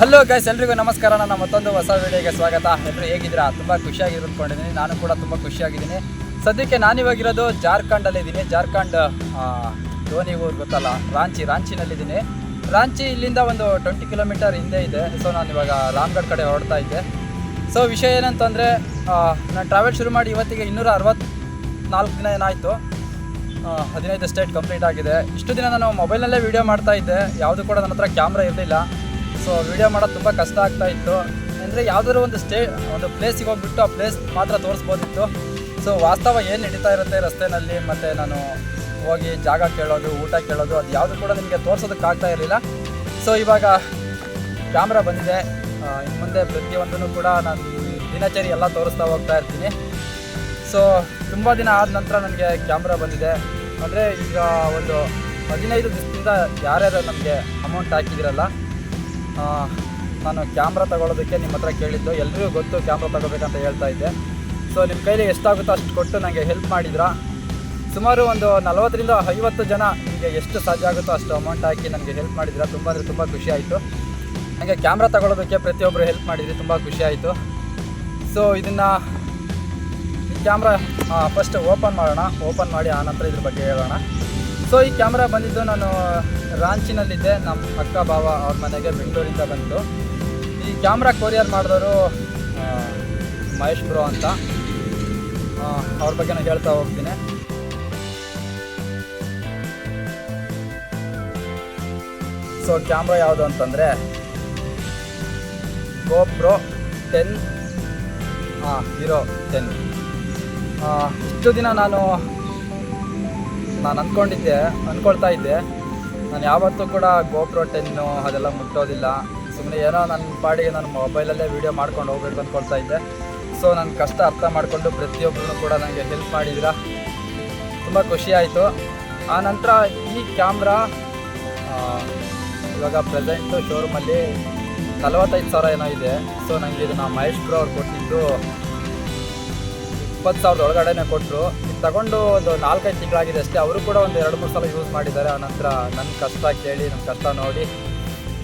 Hello guys ಎಲ್ರಿಗೂ ನಮಸ್ಕಾರ. ನನ್ನ ಮತ್ತೊಂದು ಹೊಸ ವೀಡಿಯೋಗೆ ಸ್ವಾಗತ. ಎಲ್ಲರೂ ಹೇಗಿದ್ದೀರಾ? ತುಂಬ ಖುಷಿಯಾಗಿ ಅಂದ್ಕೊಂಡಿದ್ದೀನಿ. ನಾನು ಕೂಡ ತುಂಬ ಖುಷಿಯಾಗಿದ್ದೀನಿ. ಸದ್ಯಕ್ಕೆ ನಾನಿವಾಗಿರೋದು ಜಾರ್ಖಂಡಲ್ಲಿದ್ದೀನಿ. ಜಾರ್ಖಂಡ್ ಧೋನಿ ಊರು ಗೊತ್ತಲ್ಲ? ರಾಂಚಿ, ರಾಂಚಿನಲ್ಲಿದ್ದೀನಿ. ರಾಂಚಿ ಇಲ್ಲಿಂದ ಒಂದು ಟ್ವೆಂಟಿ ಕಿಲೋಮೀಟರ್ ಹಿಂದೆ ಇದೆ. ಸೊ ನಾನು ಇವಾಗ ರಾಮ್ಗಢ್ ಕಡೆ ಹೊರಡ್ತಾ ಇದ್ದೆ. ಸೊ ವಿಷಯ ಏನಂತಂದರೆ ನಾನು ಟ್ರಾವೆಲ್ ಶುರು ಮಾಡಿ ಇವತ್ತಿಗೆ ಇನ್ನೂರ ಅರವತ್ನಾಲ್ಕು ದಿನ ಏನಾಯಿತು? ಹದಿನೈದು ಸ್ಟೇಟ್ ಕಂಪ್ಲೀಟ್ ಆಗಿದೆ. ಇಷ್ಟು ದಿನ ನಾನು ಮೊಬೈಲ್ನಲ್ಲೇ ವೀಡಿಯೋ ಮಾಡ್ತಾ ಇದ್ದೆ. ಯಾವುದು ಕೂಡ ನನ್ನ ಹತ್ರ ಕ್ಯಾಮ್ರಾ ಇರಲಿಲ್ಲ. ಸೊ ವೀಡಿಯೋ ಮಾಡೋದು ತುಂಬ ಕಷ್ಟ ಆಗ್ತಾ ಇತ್ತು. ಅಂದರೆ ಯಾವುದಾದ್ರು ಒಂದು ಸ್ಟೇ, ಒಂದು ಪ್ಲೇಸಿಗೆ ಹೋಗ್ಬಿಟ್ಟು ಆ ಪ್ಲೇಸ್ ಮಾತ್ರ ತೋರಿಸ್ಬೋದಿತ್ತು. ಸೊ ವಾಸ್ತವ ಏನು ನಡೀತಾ ಇರುತ್ತೆ ರಸ್ತೆಯಲ್ಲಿ ಮತ್ತು ನಾನು ಹೋಗಿ ಜಾಗ ಕೇಳೋದು, ಊಟ ಕೇಳೋದು, ಅದು ಯಾವುದು ಕೂಡ ನಿಮಗೆ ತೋರಿಸೋದಕ್ಕಾಗ್ತಾ ಇರಲಿಲ್ಲ. ಸೊ ಇವಾಗ ಕ್ಯಾಮ್ರಾ ಬಂದಿದೆ. ಇನ್ನು ಮುಂದೆ ಪ್ರತಿಯೊಂದನ್ನು ಕೂಡ ನಾನು ದಿನಚರಿ ಎಲ್ಲ ತೋರಿಸ್ತಾ ಹೋಗ್ತಾ ಇರ್ತೀನಿ. ಸೊ ತುಂಬ ದಿನ ಆದ ನಂತರ ನನಗೆ ಕ್ಯಾಮ್ರಾ ಬಂದಿದೆ. ಅಂದರೆ ಈಗ ಒಂದು ಹದಿನೈದು ದಿವಸದಿಂದ ಯಾರ್ಯಾರು ನಮಗೆ ಅಮೌಂಟ್ ಹಾಕಿದಿರಲ್ಲ ನಾನು ಕ್ಯಾಮ್ರಾ ತಗೊಳ್ಳೋದಕ್ಕೆ ನಿಮ್ಮ ಹತ್ರ ಕೇಳಿದ್ದು. ಎಲ್ರಿಗೂ ಗೊತ್ತು ಕ್ಯಾಮ್ರಾ ತಗೋಬೇಕಂತ ಹೇಳ್ತಾ ಇದ್ದೆ. ಸೊ ನಿಮ್ಮ ಕೈಲಿ ಎಷ್ಟಾಗುತ್ತೋ ಅಷ್ಟು ಕೊಟ್ಟು ನನಗೆ ಹೆಲ್ಪ್ ಮಾಡಿದ್ರ? ಸುಮಾರು ಒಂದು ನಲವತ್ತರಿಂದ ಐವತ್ತು ಜನ ನಿಮಗೆ ಎಷ್ಟು ಸಾಧ್ಯ ಆಗುತ್ತೋ ಅಷ್ಟು ಅಮೌಂಟ್ ಹಾಕಿ ನನಗೆ ಹೆಲ್ಪ್ ಮಾಡಿದ್ರ. ತುಂಬ ಅಂದರೆ ತುಂಬ ಖುಷಿ ಆಯಿತು. ನನಗೆ ಕ್ಯಾಮ್ರಾ ತಗೊಳ್ಳೋದಕ್ಕೆ ಪ್ರತಿಯೊಬ್ಬರು ಹೆಲ್ಪ್ ಮಾಡಿದ್ರಿ. ತುಂಬ ಖುಷಿ ಆಯಿತು. ಸೊ ಇದನ್ನು ಕ್ಯಾಮ್ರಾ ಫಸ್ಟ್ ಓಪನ್ ಮಾಡೋಣ. ಓಪನ್ ಮಾಡಿ ಆನಂತರ ಇದ್ರ ಬಗ್ಗೆ ಹೇಳೋಣ. ಸೊ ಈ ಕ್ಯಾಮ್ರಾ ಬಂದಿದ್ದು ನಾನು ರಾಂಚಿನಲ್ಲಿದ್ದೆ. ನಮ್ಮ ಅಕ್ಕ ಬಾವ ಅವ್ರ ಮನೆಗೆ ಬೆಂಗಳೂರಿಂದ ಬಂತು ಈ ಕ್ಯಾಮ್ರಾ ಕೊರಿಯರ್ ಮಾಡಿದವರು ಮಹೇಶ್ ಬ್ರೋ ಅಂತ. ಅವ್ರ ಬಗ್ಗೆ ನಾನು ಹೇಳ್ತಾ ಹೋಗ್ತೀನಿ. ಸೊ ಕ್ಯಾಮ್ರಾ ಯಾವುದು ಅಂತಂದರೆ ಗೋಪ್ರೋ ಟೆನ್ ಹಾಂ ಹೀರೋ ಟೆನ್ ಇಷ್ಟು ದಿನ ನಾನು ನಾನು ಅಂದ್ಕೊಂಡಿದ್ದೆ ಅಂದ್ಕೊಳ್ತಾ ಇದ್ದೆ. ನಾನು ಯಾವತ್ತೂ ಕೂಡ ಗೋಪ್ರೋ ಟೆನ್ನು ಅದೆಲ್ಲ ಮುಟ್ಟೋದಿಲ್ಲ. ಸುಮ್ಮನೆ ಏನೋ ನನ್ನ ಪಾಡಿಗೆ ನಾನು ಮೊಬೈಲಲ್ಲೇ ವೀಡಿಯೋ ಮಾಡ್ಕೊಂಡು ಹೋಗ್ಬೇಕು ಅಂದ್ಕೊಳ್ತಾ ಇದ್ದೆ. ಸೊ ನನ್ನ ಕಷ್ಟ ಅರ್ಥ ಮಾಡಿಕೊಂಡು ಪ್ರತಿಯೊಬ್ಬರೂ ಕೂಡ ನನಗೆ ಹೆಲ್ಪ್ ಮಾಡಿದ್ರ? ತುಂಬ ಖುಷಿ ಆಯಿತು. ಆನಂತರ ಈ ಕ್ಯಾಮ್ರಾ ಇವಾಗ ಪ್ರೆಸೆಂಟು ಶೋರೂಮಲ್ಲಿ ನಲವತ್ತೈದು ಸಾವಿರ ಏನೋ ಇದೆ. ಸೊ ನನಗೆ ಇದನ್ನು ಮಹೇಶ್ ಬ್ರೋ ಅವ್ರು ಕೊಟ್ಟಿದ್ದು ಇಪ್ಪತ್ತು ಸಾವಿರದ ಒಳಗಡೆನೇ ಕೊಟ್ಟರು ತಗೊಂಡು ಒಂದು ನಾಲ್ಕೈದು ತಿಂಗಳಾಗಿದೆ ಅಷ್ಟೇ. ಅವರು ಕೂಡ ಒಂದು ಎರಡು, ಮೂರು ಸಲ ಯೂಸ್ ಮಾಡಿದ್ದಾರೆ. ಆನಂತರ ನನ್ನ ಕಷ್ಟ ಕೇಳಿ ನನ್ನ ಕಷ್ಟ ನೋಡಿ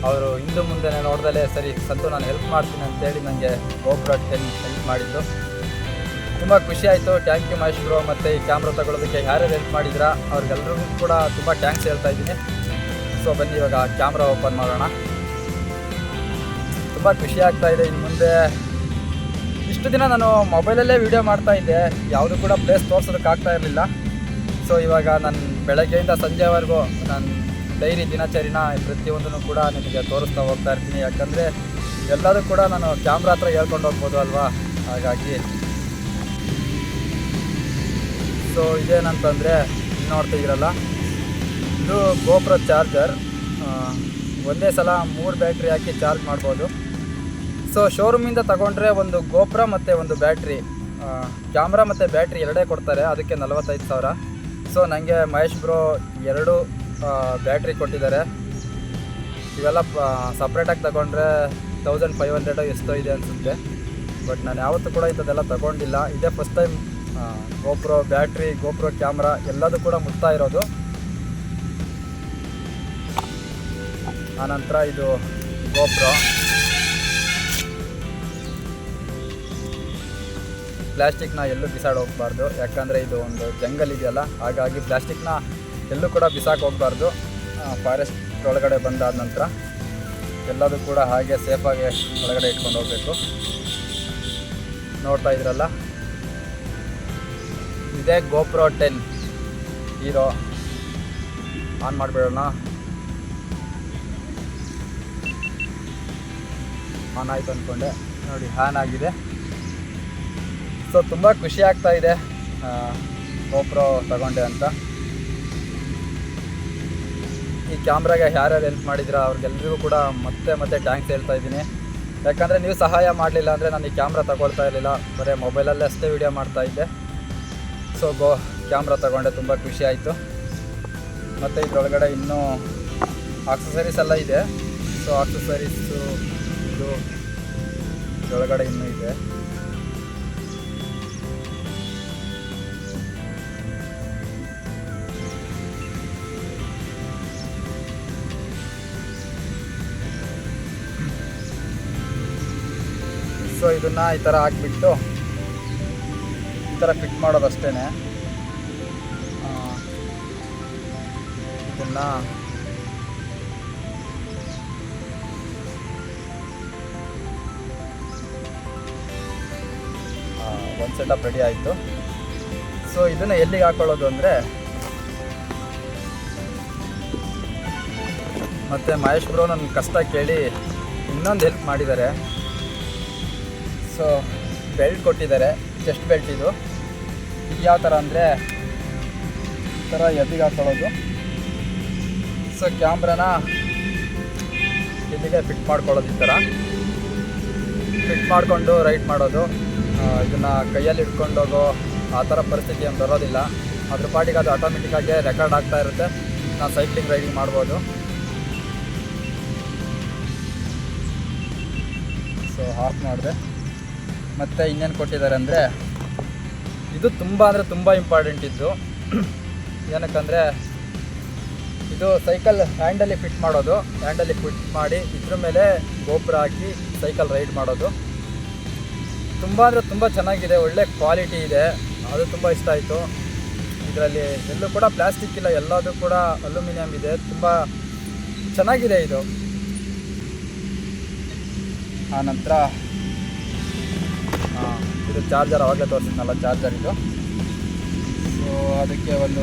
ಅವರು ಹಿಂದೆ ಮುಂದೆ ನೋಡ್ದಲೇ ಸರಿ, ಸಂತು ನಾನು ಹೆಲ್ಪ್ ಮಾಡ್ತೀನಿ ಅಂತೇಳಿ ನನಗೆ ಗೋಪುರ ಟೆನ್ ಹೆಲ್ಪ್ ಮಾಡಿದ್ದು. ತುಂಬ ಖುಷಿ ಆಯಿತು. ಥ್ಯಾಂಕ್ ಯು ಮಹೇಶ್ ಬ್ರೋ ಮತ್ತು ಈ ಕ್ಯಾಮ್ರಾ ತಗೊಳ್ಳೋದಕ್ಕೆ ಯಾರ್ಯಾರು ಹೆಲ್ಪ್ ಮಾಡಿದ್ರಾ ಅವ್ರಿಗೆಲ್ರಿಗೂ ಕೂಡ ತುಂಬ ಥ್ಯಾಂಕ್ಸ್ ಹೇಳ್ತಾ ಇದ್ದೀನಿ. ಸೊ ಬನ್ನಿ, ಇವಾಗ ಕ್ಯಾಮ್ರಾ ಓಪನ್ ಮಾಡೋಣ. ತುಂಬ ಖುಷಿ ಆಗ್ತಾ ಇದೆ. ಇನ್ನು ಮುಂದೆ ಇಷ್ಟು ದಿನ ನಾನು ಮೊಬೈಲಲ್ಲೇ ವೀಡಿಯೋ ಮಾಡ್ತಾ ಇದ್ದೆ. ಯಾವುದು ಕೂಡ ಪ್ಲೇಸ್ ತೋರ್ಸೋದಕ್ಕಾಗ್ತಾ ಇರಲಿಲ್ಲ. ಸೊ ಇವಾಗ ನಾನು ಬೆಳಗ್ಗೆಯಿಂದ ಸಂಜೆವರೆಗೂ ನಾನು ಡೈರಿ ದಿನಚರಿನ ಪ್ರತಿಯೊಂದನ್ನು ಕೂಡ ನಿಮಗೆ ತೋರಿಸ್ತಾ ಹೋಗ್ತಾ ಇರ್ತೀನಿ. ಯಾಕಂದರೆ ಎಲ್ಲದೂ ಕೂಡ ನಾನು ಕ್ಯಾಮ್ರಾ ಹತ್ರ ಹೇಳ್ಕೊಂಡು ಹೋಗ್ಬೋದು ಅಲ್ವಾ? ಹಾಗಾಗಿ. ಸೊ ಇದೇನಂತಂದರೆ ನೋಡ್ತಾ ಇದ್ದೀರಲ್ಲ? ಇದು ಗೋಪುರ ಚಾರ್ಜರ್ ಒಂದೇ ಸಲ ಮೂರು ಬ್ಯಾಟ್ರಿ ಹಾಕಿ ಚಾರ್ಜ್ ಮಾಡ್ಬೋದು. ಸೊ ಶೋರೂಮಿಂದ ತಗೊಂಡ್ರೆ ಒಂದು ಗೋಪುರ ಮತ್ತು ಒಂದು ಬ್ಯಾಟ್ರಿ ಕ್ಯಾಮ್ರಾ ಮತ್ತು ಬ್ಯಾಟ್ರಿ ಎರಡೇ ಕೊಡ್ತಾರೆ, ಅದಕ್ಕೆ ನಲವತ್ತೈದು ಸಾವಿರ. ಸೊ ನನಗೆ ಮಹೇಶ್ ಬ್ರೋ ಎರಡು ಬ್ಯಾಟ್ರಿ ಕೊಟ್ಟಿದ್ದಾರೆ. ಇವೆಲ್ಲ ಸಪ್ರೇಟಾಗಿ ತಗೊಂಡ್ರೆ ತೌಸಂಡ್ ಫೈವ್ ಹಂಡ್ರೆಡು ಎಷ್ಟೋ ಇದೆ ಅನಿಸುತ್ತೆ. ಬಟ್ ನಾನು ಯಾವತ್ತೂ ಕೂಡ ಇಂಥದ್ದೆಲ್ಲ ತಗೊಂಡಿಲ್ಲ. ಇದೇ first time GoPro battery, GoPro camera ಎಲ್ಲದೂ ಕೂಡ ಮುಟ್ತಾ ಇರೋದು. ಆನಂತರ ಇದು ಗೋಪ್ರೋ. ಪ್ಲಾಸ್ಟಿಕ್ನ ಎಲ್ಲೂ ಬಿಸಾಡಿ ಹೋಗಬಾರ್ದು. ಯಾಕಂದರೆ ಇದು ಒಂದು ಜಂಗಲ್ ಇದೆಯಲ್ಲ, ಹಾಗಾಗಿ ಪ್ಲಾಸ್ಟಿಕ್ನ ಎಲ್ಲೂ ಕೂಡ ಬಿಸಾಕಿ ಹೋಗಬಾರ್ದು. ಫಾರೆಸ್ಟ್ ಒಳಗಡೆ ಬಂದಾದ ನಂತರ ಎಲ್ಲದೂ ಕೂಡ ಹಾಗೆ ಸೇಫಾಗಿ ಒಳಗಡೆ ಇಟ್ಕೊಂಡು ಹೋಗಬೇಕು. ನೋಡ್ತಾ ಇದ್ರಲ್ಲ? ಇದೇ ಗೋಪ್ರೋ ಟೆನ್. ಹೀರೋ, ಆನ್ ಮಾಡಿಬಿಡೋಣ. ಆನ್ ಆಯಿತು ಅಂದ್ಕೊಂಡೆ ನೋಡಿ, ಆನ್ ಆಗಿದೆ. ಸೊ ತುಂಬ ಖುಷಿ ಆಗ್ತಾ ಇದೆ. ಗೋಪ್ರೋ ತಗೊಂಡೆ ಅಂತ. ಈ ಕ್ಯಾಮ್ರಾಗೆ ಯಾರ್ಯಾರು ಹೆಲ್ಪ್ ಮಾಡಿದ್ರ ಅವ್ರಿಗೆಲ್ರಿಗೂ ಕೂಡ ಮತ್ತೆ ಮತ್ತೆ ಥ್ಯಾಂಕ್ಸ್ ಹೇಳ್ತಾ ಇದ್ದೀನಿ. ಯಾಕಂದರೆ ನೀವು ಸಹಾಯ ಮಾಡಲಿಲ್ಲ ಅಂದರೆ ನಾನು ಈ ಕ್ಯಾಮ್ರಾ ತಗೊಳ್ತಾ ಇರಲಿಲ್ಲ. ಬರೀ ಮೊಬೈಲಲ್ಲೇ ಅಷ್ಟೇ ವೀಡಿಯೋ ಮಾಡ್ತಾ ಇದ್ದೆ. ಸೊ ಗೋ, ಕ್ಯಾಮ್ರಾ ತಗೊಂಡೆ, ತುಂಬ ಖುಷಿ ಆಯಿತು. ಮತ್ತು ಇದರೊಳಗಡೆ ಇನ್ನೂ ಆಕ್ಸಸರೀಸ್ ಎಲ್ಲ ಇದೆ. ಸೊ ಆಕ್ಸಸರೀಸು ಇದು ಇದರೊಳಗಡೆ ಇನ್ನೂ ಇದೆ. ಸೊ ಇದನ್ನು ಈ ಥರ ಹಾಕ್ಬಿಟ್ಟು ಈ ಥರ ಫಿಟ್ ಮಾಡೋದು ಅಷ್ಟೇ ಇದನ್ನು ಒಂದು ಸೆಟಪ್ ರೆಡಿ ಆಯಿತು. ಸೊ ಇದನ್ನು ಎಲ್ಲಿಗೆ ಹಾಕೊಳ್ಳೋದು ಅಂದರೆ ಮತ್ತು ಮಹೇಶ್ ಬ್ರೋ ನನ್ನ ಕಷ್ಟ ಕೇಳಿ ಇನ್ನೊಂದು ಹೆಲ್ಪ್ ಮಾಡಿದ್ದಾರೆ. ಸೊ ಬೆಲ್ಟ್ ಕೊಟ್ಟಿದ್ದಾರೆ ಚೆಸ್ಟ್ ಬೆಲ್ಟ್ ಇದು. ಇದು ಯಾವ ಥರ ಅಂದರೆ ಈ ಥರ ಎದಿಗೆ ಹಾಕೊಳ್ಳೋದು ಸೊ ಕ್ಯಾಮ್ರಾನ ಇಲ್ಲಿಗೆ ಫಿಟ್ ಮಾಡ್ಕೊಳ್ಳೋದು ಈ ಥರ. ಫಿಟ್ ಮಾಡಿಕೊಂಡು ರೈಡ್ ಮಾಡೋದು. ಇದನ್ನು ಕೈಯಲ್ಲಿ ಹಿಡ್ಕೊಂಡೋಗೋ ಆ ಥರ ಪರಿಸ್ಥಿತಿ ಏನು ಬರೋದಿಲ್ಲ. ಅದ್ರ ಪಾಟಿಗೆ ಅದು ಆಟೋಮೆಟಿಕ್ಕಾಗಿ ರೆಕಾರ್ಡ್ ಆಗ್ತಾ ಇರುತ್ತೆ. ನಾನು ಸೈಕ್ಲಿಂಗ್ ರೈಡಿಂಗ್ ಮಾಡ್ಬೋದು. ಸೊ ಆಫ್ ಮಾಡಿದೆ. ಮತ್ತು ಇನ್ನೇನು ಕೊಟ್ಟಿದ್ದಾರೆ ಅಂದರೆ, ಇದು ತುಂಬ ಅಂದರೆ ತುಂಬ ಇಂಪಾರ್ಟೆಂಟ್ ಇದ್ದು, ಏನಕ್ಕಂದರೆ, ಇದು ಸೈಕಲ್ ಹ್ಯಾಂಡಲ್ಲಿ ಫಿಟ್ ಮಾಡೋದು ಹ್ಯಾಂಡಲ್ಲಿ ಫಿಟ್ ಮಾಡಿ ಇದ್ರ ಮೇಲೆ ಗೋಪುರ ಹಾಕಿ ಸೈಕಲ್ ರೈಡ್ ಮಾಡೋದು. ತುಂಬ ಅಂದರೆ ತುಂಬ ಚೆನ್ನಾಗಿದೆ, ಒಳ್ಳೆ ಕ್ವಾಲಿಟಿ ಇದೆ, ಅದು ತುಂಬ ಇಷ್ಟ ಆಯಿತು. ಇದರಲ್ಲಿ ಎಲ್ಲೂ ಕೂಡ ಪ್ಲಾಸ್ಟಿಕ್ ಇಲ್ಲ ಎಲ್ಲದೂ ಕೂಡ ಅಲ್ಯೂಮಿನಿಯಂ ಇದೆ, ತುಂಬ ಚೆನ್ನಾಗಿದೆ ಇದು ಚಾರ್ಜರ್ ಆವಾಗಲೇ ತೋರಿಸಿದ್ನಲ್ಲ, ಚಾರ್ಜರ್ ಇದು. ಸೊ ಅದಕ್ಕೆ ಒಂದು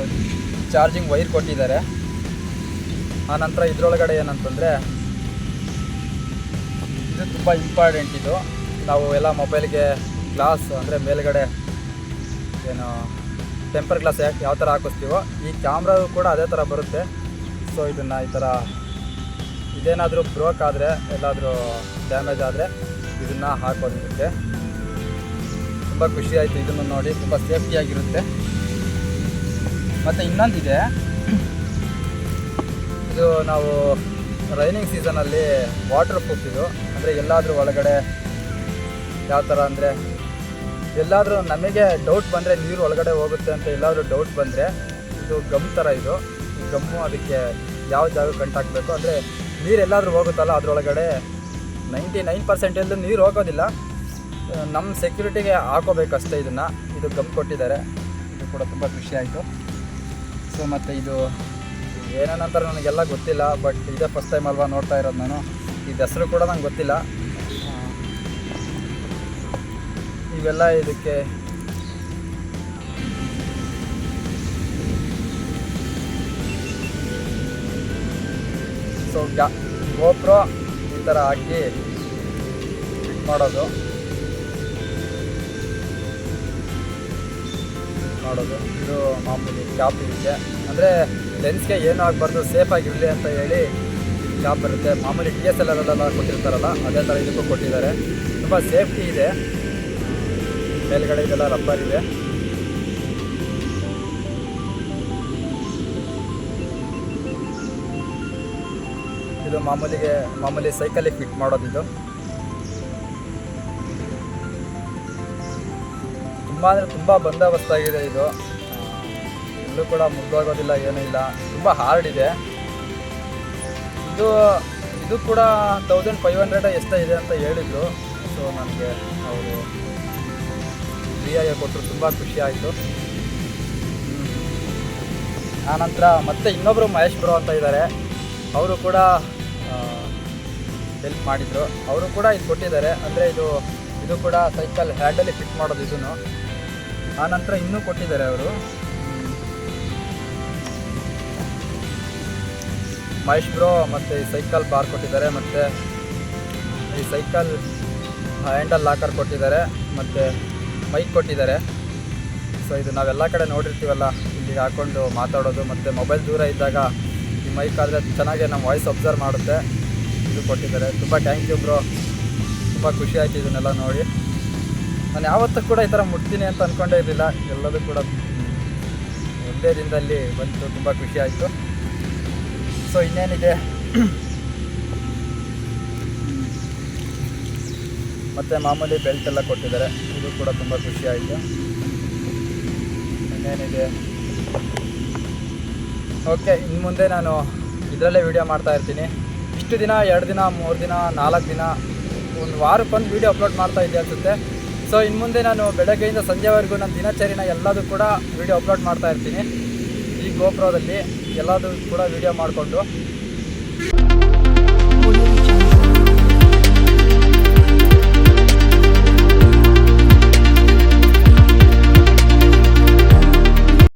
ಚಾರ್ಜಿಂಗ್ ವೈರ್ ಕೊಟ್ಟಿದ್ದಾರೆ. ಆ ನಂತರ ಇದರೊಳಗಡೆ ಏನಂತಂದರೆ, ಇದು ತುಂಬ ಇಂಪಾರ್ಟೆಂಟ್ ಇದು. ನಾವು ಎಲ್ಲ ಮೊಬೈಲ್ಗೆ ಗ್ಲಾಸ್ ಅಂದರೆ ಮೇಲುಗಡೆ ಏನು ಟೆಂಪರ್ ಗ್ಲಾಸ್ ಯಾಕೆ ಯಾವ ಥರ ಹಾಕಿಸ್ತೀವೋ, ಈ ಕ್ಯಾಮ್ರಾ ಕೂಡ ಅದೇ ಥರ ಬರುತ್ತೆ. ಸೊ ಇದನ್ನು ಈ ಥರ ಇದೇನಾದರೂ ಬ್ರೋಕ್ ಆದರೆ, ಎಲ್ಲಾದರೂ ಡ್ಯಾಮೇಜ್ ಆದರೆ, ಇದನ್ನು ಹಾಕೋದು ಇದಕ್ಕೆ. ತುಂಬ ಖುಷಿ ಆಯಿತು. ಇದನ್ನು ನೋಡಿ. ತುಂಬ ಸೇಫ್ಟಿಯಾಗಿರುತ್ತೆ ಮತ್ತು ಇನ್ನೊಂದಿದೆ. ಇದು ನಾವು ರೈನಿಂಗ್ ಸೀಸನಲ್ಲಿ ವಾಟರ್ ಪ್ರೂಫ್ ಇದು. ಅಂದರೆ ಎಲ್ಲಾದರೂ ಒಳಗಡೆ ಯಾವ ಥರ ಅಂದರೆ ಎಲ್ಲಾದರೂ ನಮಗೆ ಡೌಟ್ ಬಂದರೆ ನೀರು ಒಳಗಡೆ ಹೋಗುತ್ತೆ ಅಂತ ಎಲ್ಲಾದರೂ ಡೌಟ್ ಬಂದರೆ ಇದು ಗಮ್ ಥರ ಇದು. ಈ ಗಮ್ಮು ಅದಕ್ಕೆ ಯಾವ ಜಾಗ ಕಂಟಾಕ್ಬೇಕು ಅಂದರೆ ನೀರು ಎಲ್ಲಾದರೂ ಹೋಗುತ್ತಲ್ಲ ಅದರೊಳಗಡೆ ನೈಂಟಿ ನೈನ್ ಪರ್ಸೆಂಟೇಜ್ ನೀರು ಹೋಗೋದಿಲ್ಲ. ನಮ್ಮ ಸೆಕ್ಯೂರಿಟಿಗೆ ಹಾಕೋಬೇಕಷ್ಟೇ ಇದನ್ನು. ಇದು ಗಮ್ ಕೊಟ್ಟಿದ್ದಾರೆ. ಇದು ಕೂಡ ತುಂಬ ಖುಷಿಯಾಯಿತು ಸೊ ಮತ್ತು ಇದು ಏನೇನಂತ ನನಗೆಲ್ಲ ಗೊತ್ತಿಲ್ಲ ಬಟ್ ಇದೇ ಫಸ್ಟ್ ಟೈಮ್ ಅಲ್ವಾ ನೋಡ್ತಾ ಇರೋದು ನಾನು. ಇದು ಹೆಸರು ಕೂಡ ನಂಗೆ ಗೊತ್ತಿಲ್ಲ. ಇವೆಲ್ಲ ಇದಕ್ಕೆ ಸೊ ಗೋಪ್ರೋ ಈ ಥರ ಹಾಕಿ ಮಾಡೋದು. ಮಾಡೋದು ಇದು ಮಾಮೂಲಿ ಕ್ಯಾಪ್ ಇದಕ್ಕೆ ಅಂದರೆ ಲೆನ್ಸ್ಗೆ ಏನೂ ಆಗಬಾರ್ದು ಸೇಫಾಗಿರಲಿ ಅಂತ ಹೇಳಿ ಕ್ಯಾಪ್ ಬರುತ್ತೆ. ಮಾಮೂಲಿ ಡಿ ಎಸ್ ಎಲ್ ಅಲ್ಲೆಲ್ಲ ಕೊಟ್ಟಿರ್ತಾರಲ್ಲ, ಅದೇ ಥರ ಇದಕ್ಕೂ ಕೊಟ್ಟಿದ್ದಾರೆ. ತುಂಬ ಸೇಫ್ಟಿ ಇದೆ. ಮೇಲ್ಗಡೆ ಇದೆಲ್ಲ ರಬ್ಬರ್ ಇದೆ. ಇದು ಮಾಮೂಲಿಗೆ, ಮಾಮೂಲಿ ಸೈಕಲಿಗೆ ಫಿಟ್ ಮಾಡೋದು ತುಂಬ ಅಂದರೆ ತುಂಬ ಬಂದೋಬಸ್ತಾಗಿದೆ ಇದು. ಎಲ್ಲೂ ಕೂಡ ಮುಗ್ದೋಗೋದಿಲ್ಲ, ಏನೂ ಇಲ್ಲ. ತುಂಬ ಹಾರ್ಡ್ ಇದೆ. ಇದು ಇದು ಕೂಡ ತೌಸಂಡ್ ಫೈವ್ ಹಂಡ್ರೆಡ್ ಎಷ್ಟೇ ಇದೆ ಅಂತ ಹೇಳಿದರು. ಸೊ ನನಗೆ ಅವರು ಫ್ರೀಯಾಗಿ ಕೊಟ್ಟರು ತುಂಬ ಖುಷಿ ಆಯಿತು. ಆನಂತರ ಮತ್ತೆ ಇನ್ನೊಬ್ಬರು ಮಹೇಶ್ ಬ್ರೋ ಅಂತ ಇದ್ದಾರೆ ಅವರು ಕೂಡ ಹೆಲ್ಪ್ ಮಾಡಿದರು. ಅವರು ಕೂಡ ಇದು ಕೊಟ್ಟಿದ್ದಾರೆ. ಅಂದರೆ ಇದು ಇದು ಕೂಡ ಸೈಕಲ್ ಹ್ಯಾಂಡಲ್ಲಿ ಫಿಟ್ ಮಾಡೋದು ಇದನ್ನು ಆನಂತರ ಇನ್ನೂ ಕೊಟ್ಟಿದ್ದಾರೆ ಅವರು. ಮಹೇಶ್ ಬ್ರೋ ಮತ್ತು ಈ ಸೈಕಲ್ ಬಾರ್ ಕೊಟ್ಟಿದ್ದಾರೆ, ಮತ್ತು ಈ ಸೈಕಲ್ ಹ್ಯಾಂಡಲ್ ಲಾಕರ್ ಕೊಟ್ಟಿದ್ದಾರೆ, ಮತ್ತು ಮೈಕ್ ಕೊಟ್ಟಿದ್ದಾರೆ. ಸೊ ಇದು ನಾವೆಲ್ಲ ಕಡೆ ನೋಡಿರ್ತೀವಲ್ಲ, ಇಲ್ಲಿಗೆ ಹಾಕ್ಕೊಂಡು ಮಾತಾಡೋದು, ಮತ್ತು ಮೊಬೈಲ್ ದೂರ ಇದ್ದಾಗ ಈ ಮೈಕ್ ಆದರೆ ಚೆನ್ನಾಗಿ ನಮ್ಮ ವಾಯ್ಸ್ ಅಬ್ಸರ್ವ್ ಮಾಡುತ್ತೆ. ಇದು ಕೊಟ್ಟಿದ್ದಾರೆ. ತುಂಬ ಥ್ಯಾಂಕ್ ಯು ಬ್ರೋ. ತುಂಬ ಖುಷಿ ಆಯಿತು ಇದನ್ನೆಲ್ಲ ನೋಡಿ. ನಾನು ಯಾವತ್ತೂ ಕೂಡ ಈ ಥರ ಮುಟ್ತೀನಿ ಅಂತ ಅಂದ್ಕೊಂಡೇ ಇರಲಿಲ್ಲ. ಎಲ್ಲದೂ ಕೂಡ ಒಂದೇ ದಿನದಲ್ಲಿ ಬಂತು, ತುಂಬ ಖುಷಿ ಆಯಿತು. ಸೊ ಇನ್ನೇನಿದೆ? ಮತ್ತು ಮಾಮೂಲಿ ಬೆಲ್ಟ್ ಎಲ್ಲ ಕೊಟ್ಟಿದ್ದಾರೆ. ಇದು ಕೂಡ ತುಂಬ ಖುಷಿ ಆಯಿತು. ಇನ್ನೇನಿದೆ? ಓಕೆ ಇನ್ನು ಮುಂದೆ ನಾನು ಇದರಲ್ಲೇ ವೀಡಿಯೋ ಮಾಡ್ತಾ ಇರ್ತೀನಿ. ಇಷ್ಟು ದಿನ, ಎರಡು ದಿನ, ಮೂರು ದಿನ, ನಾಲ್ಕು ದಿನ, ಒಂದು ವಾರಕ್ಕೊಂದು ವೀಡಿಯೋ ಅಪ್ಲೋಡ್ ಮಾಡ್ತಾ ಇದ್ದೆ ಅನಿಸುತ್ತೆ. ಸೊ ಇನ್ನು ಮುಂದೆ ನಾನು ಬೆಳಗ್ಗೆಯಿಂದ ಸಂಜೆವರೆಗೂ ನನ್ನ ದಿನಚರಿನ ಎಲ್ಲದೂ ಕೂಡ ವೀಡಿಯೋ ಅಪ್ಲೋಡ್ ಮಾಡ್ತಾ ಇರ್ತೀನಿ. ಈ ಗೋಪ್ರೋದಲ್ಲಿ ಎಲ್ಲದೂ ಕೂಡ ವೀಡಿಯೋ ಮಾಡಿಕೊಂಡು.